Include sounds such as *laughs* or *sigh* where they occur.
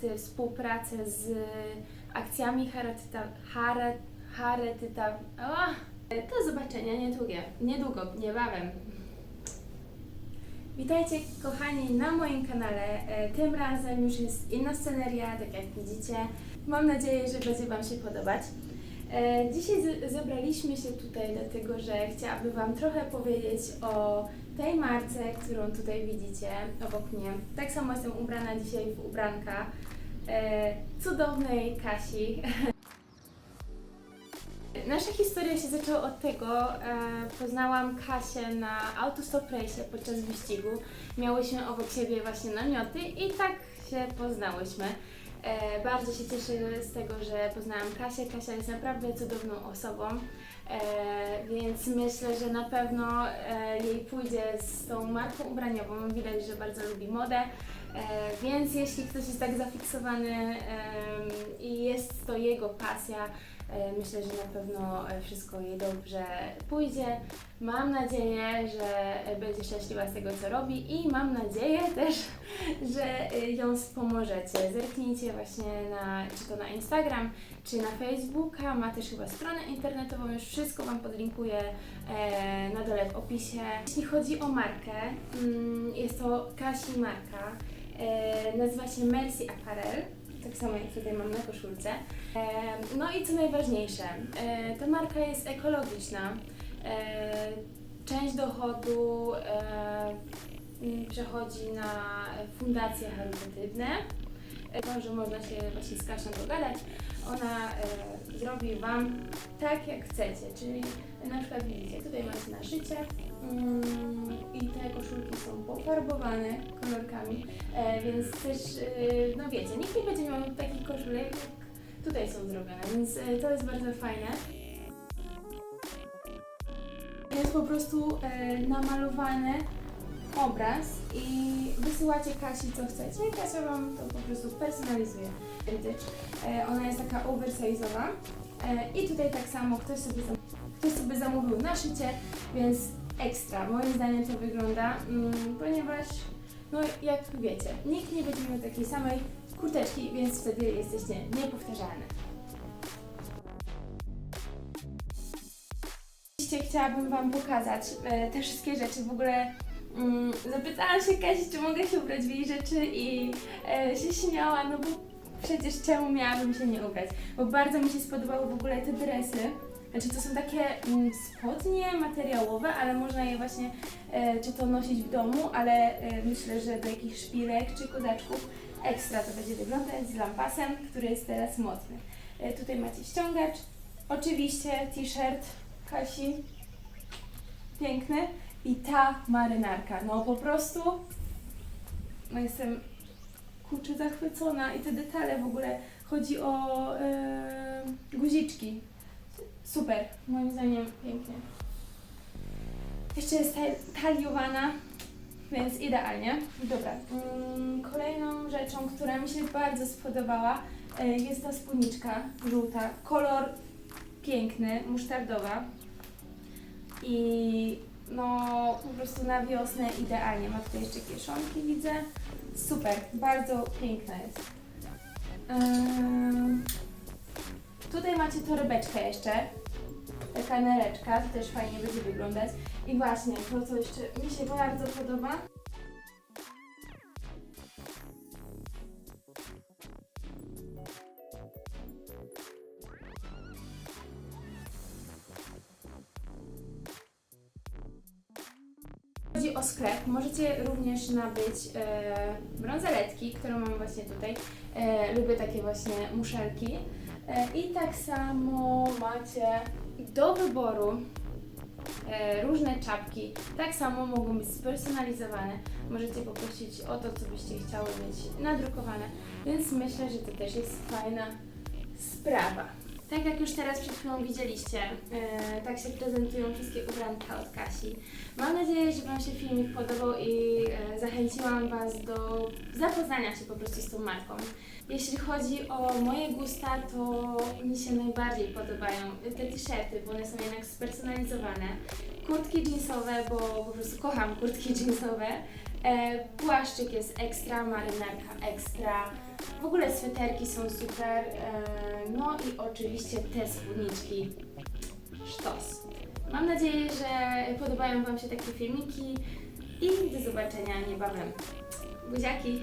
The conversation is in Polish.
kontakty, współpracę z akcjami charytyta, chary, charytyta, do zobaczenia niedługo, niedługo, niebawem. Witajcie kochani na moim kanale. E, Tym razem już jest inna sceneria, tak jak widzicie. Mam nadzieję, że będzie Wam się podobać. E, Dzisiaj zebraliśmy się tutaj dlatego, że chciałabym Wam trochę powiedzieć o tej marce, którą tutaj widzicie obok mnie. Tak samo jestem ubrana dzisiaj w ubranka cudownej Kasi. Nasza historia się zaczęła od tego, e, poznałam Kasię na autostop race podczas wyścigu. Miałyśmy obok siebie właśnie namioty i tak się poznałyśmy. E, bardzo się cieszę z tego, że poznałam Kasię. Kasia jest naprawdę cudowną osobą, e, więc myślę, że na pewno e, jej pójdzie z tą marką ubraniową. Widać, że bardzo lubi modę. E, więc jeśli ktoś jest tak zafiksowany i jest to jego pasja, myślę, że na pewno e, wszystko jej dobrze pójdzie. Mam nadzieję, że e, będzie szczęśliwa z tego, co robi i mam nadzieję *laughs* też, że e, ją wspomożecie. Zerknijcie właśnie na, czy to na Instagram, czy na Facebooka. Ma też chyba stronę internetową, już wszystko Wam podlinkuję e, na dole w opisie. Jeśli chodzi o markę, mm, jest to Kasi marka. E, nazywa się Mercy Apparel, tak samo jak tutaj mam na koszulce. No i co najważniejsze, e, ta marka jest ekologiczna. E, część dochodu e, przechodzi na fundacje charytatywne. To, że można się właśnie z Kasią dogadać, ona e, zrobi Wam tak jak chcecie, czyli na przykład widzicie, tutaj macie naszycie mm, i te koszulki są pofarbowane kolorkami, e, więc też, e, no wiecie, nikt nie będzie miał takich koszulek, jak tutaj są zrobione, więc e, to jest bardzo fajne. Jest po prostu e, namalowany obraz i wysyłacie Kasi co chcecie i Kasia Wam to po prostu personalizuje. E, ona jest taka oversize'owa e, i tutaj tak samo ktoś sobie, ktoś sobie zamówił na szycie, więc ekstra. Moim zdaniem to wygląda, mm, ponieważ no jak wiecie, nikt nie będzie miał takiej samej kurteczki, więc wtedy jesteście niepowtarzalne. Chciałabym Wam pokazać e, te wszystkie rzeczy. W ogóle zapytałam się Kasi, czy mogę się ubrać w jej rzeczy i e, się śmiała, no bo przecież czemu miałabym się nie ubrać? Bo bardzo mi się spodobały w ogóle te dresy. Znaczy to są takie mm, spodnie materiałowe, ale można je właśnie e, czy to nosić w domu, ale e, myślę, że do jakichś szpilek czy kozaczków ekstra to będzie wyglądać z lampasem, który jest teraz modny. E, tutaj macie ściągacz, oczywiście t-shirt Kasi, piękny i ta marynarka, no po prostu no jestem kurczę zachwycona i te detale w ogóle, chodzi o e, guziczki, super, moim zdaniem pięknie. Jeszcze jest ta- taliowana, więc idealnie. Dobra, mm, kolejną rzeczą, która mi się bardzo spodobała, e, jest ta spódniczka żółta. Kolor piękny, musztardowa. I no po prostu na wiosnę idealnie. Ma tutaj jeszcze kieszonki, widzę. Super, bardzo piękna jest. Tutaj macie torebeczkę jeszcze. Taka nereczka, to też fajnie będzie wyglądać. I właśnie, to co jeszcze mi się bardzo podoba. Chodzi o sklep, możecie również nabyć e, brązoletki, którą mam właśnie tutaj. E, lubię takie właśnie muszelki. E, I tak samo macie do wyboru e, różne czapki. Tak samo mogą być spersonalizowane. Możecie poprosić o to, co byście chciały mieć nadrukowane. Więc myślę, że to też jest fajna sprawa. Tak jak już teraz przed chwilą widzieliście, e, tak się prezentują wszystkie ubranka od Kasi. Mam nadzieję, że Wam się filmik podobał i e, zachęciłam Was do zapoznania się po prostu z tą marką. Jeśli chodzi o moje gusta, to mi się najbardziej podobają te t-shirty, bo one są jednak spersonalizowane. Kurtki jeansowe, bo po prostu kocham kurtki jeansowe. E, płaszczyk jest ekstra, marynarka ekstra. W ogóle sweterki są super. E, no i oczywiście te spódniczki sztos. Mam nadzieję, że podobają Wam się takie filmiki i do zobaczenia niebawem. Buziaki!